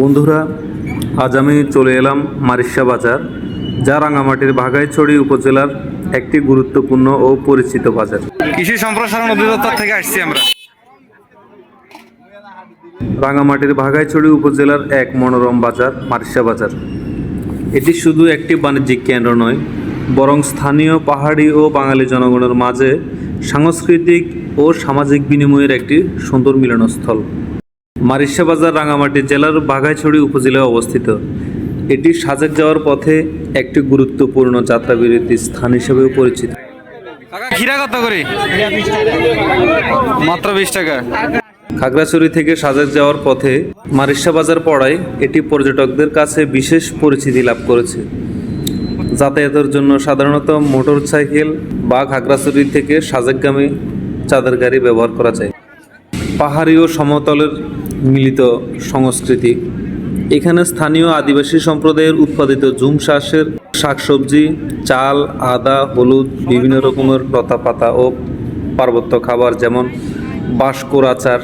বন্ধুরা আজ আমি চলে এলাম মারিশা বাজার যা রাঙামাটির ভাগাইছড়ি উপজেলার একটি গুরুত্বপূর্ণ ও পরিচিত বাজার। কৃষি সম্প্রসারণ অধিদপ্তর থেকে আসছি আমরা। রাঙামাটির ভাগাইছড়ি উপজেলার এক মনোরম বাজার মারিশা বাজার। এটি শুধু একটি বাণিজ্যিক কেন্দ্র নয় বরং স্থানীয় পাহাড়ি ও বাঙালি জনগণের মাঝে সাংস্কৃতিক ও সামাজিক বিনিময়ের একটি সুন্দর মিলনস্থল। মারিশা বাজার রাঙামাটি জেলার বাঘাইছড়ি উপজেলায় অবস্থিত। এটি সাজেক যাওয়ার পথে একটি গুরুত্বপূর্ণ যাত্রাবিরতি স্থান হিসেবেও পরিচিত। কাকা খিরা কত করে? মাত্র বিশ টাকা। খাগড়াছড়ি থেকে সাজেক যাওয়ার পথে মারিশা বাজার পড়ায় এটি পর্যটকদের কাছে বিশেষ পরিচিতি লাভ করেছে। যাতায়াতের জন্য সাধারণত মোটর সাইকেল বা খাগড়াছড়ি থেকে সাজেকগামী চাঁদের গাড়ি ব্যবহার করা যায়। পাহাড়ি ও সমতলের মিলিত সংস্কৃতি। এখানে স্থানীয় আদিবাসী সম্প্রদায়ের উৎপাদিত জুম শ্বাসের শাকসবজি চাল আদা হলুদ বিভিন্ন রকমের লতা পাতা ও পার্বত্য খাবার যেমন বাঁশকোর আচার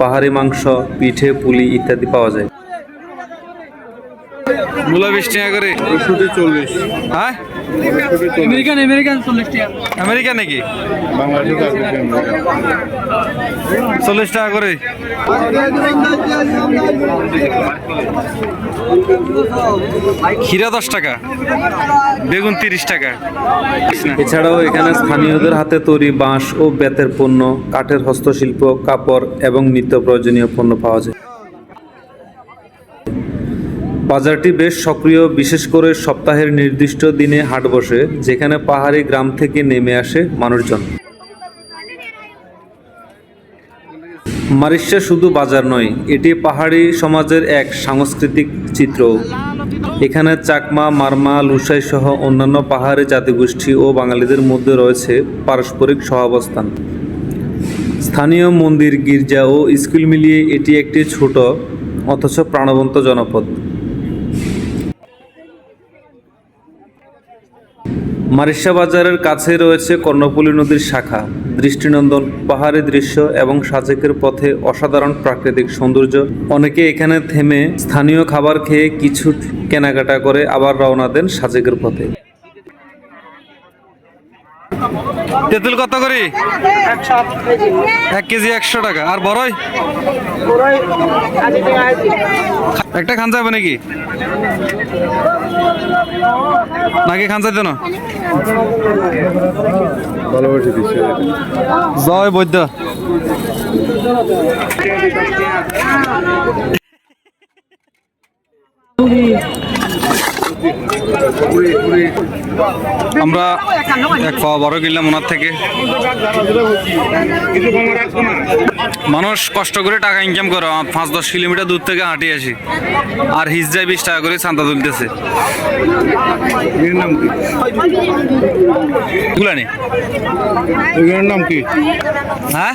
পাহাড়ি মাংস পিঠে পুলি ইত্যাদি পাওয়া যায়। মূলা বিশ টাকা করে? চল্লিশ হ্যাঁ? আমেরিকান আমেরিকান চল্লিশ টাকা। আমেরিকা নাকি? চল্লিশ টাকা করে। খিরা দশ টাকা বেগুন তিরিশ টাকা। এছাড়াও এখানে স্থানীয়দের হাতে তৈরি বাঁশ ও বেতের পণ্য কাঠের হস্তশিল্প কাপড় এবং নিত্য প্রয়োজনীয় পণ্য পাওয়া যায়। বাজারটি বেশ সক্রিয়, বিশেষ করে সপ্তাহের নির্দিষ্ট দিনে হাট বসে, যেখানে পাহাড়ি গ্রাম থেকে নেমে আসে মানুষজন। মারিশা শুধু বাজার নয়, এটি পাহাড়ি সমাজের এক সাংস্কৃতিক চিত্র। এখানে চাকমা, মারমা, লুসাই সহ অন্যান্য পাহাড়ি জাতিগোষ্ঠী ও বাঙালিদের মধ্যে রয়েছে পারস্পরিক সহাবস্থান। স্থানীয় মন্দির, গির্জা ও স্কুল মিলিয়ে এটি একটি ছোট, অথচ প্রাণবন্ত জনপদ। মারিশা বাজারের কাছে রয়েছে কর্ণপল্লী নদীর শাখা। দৃষ্টিনন্দন পাহাড়ি দৃশ্য এবং সাজেকের পথে অসাধারণ প্রাকৃতিক সৌন্দর্য। অনেকে এখানে থেমে স্থানীয় খাবার খেয়ে কিছু কেনাকাটা করে আবার রওনা দেন সাজেকের পথে। তেঁতুল কত করে? এক কেজি একশো টাকা। আর বড়ই? একটা খান যাবে নাকি? নাকি খান যাইতে না? জয় বৈদ্য। আমরা এক পাওয়া বড় কিনলাম ওনার থেকে। মানুষ কষ্ট করে টাকা ইনকাম করে পাঁচ দশ কিলোমিটার দূর থেকে হাঁটি আসি। আর হিজ যায় বিশ টাকা করে চান্দা তুলতেছে। নাম কি? হ্যাঁ?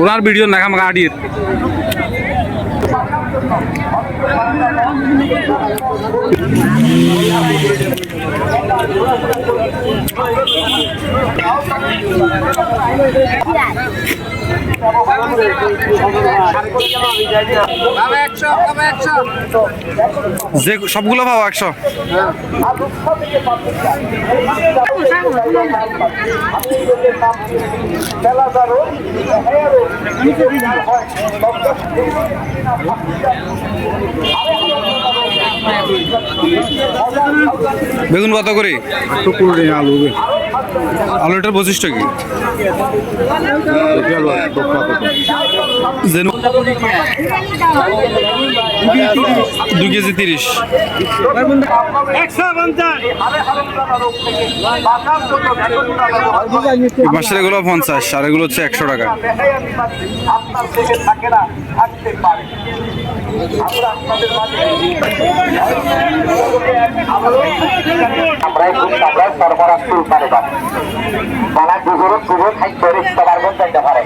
ওনার ভিডিও দেখা আমাকে আডির যে সবগুলো পাবো একশো। বেগুন কত করে? আলু আলুটার বৈশিষ্ট্য কি? দুই কেজি তিরিশ। পাশের এগুলো পঞ্চাশ, আর এগুলো হচ্ছে একশো টাকা। সরবরাহ শুরু করে পারি। পারে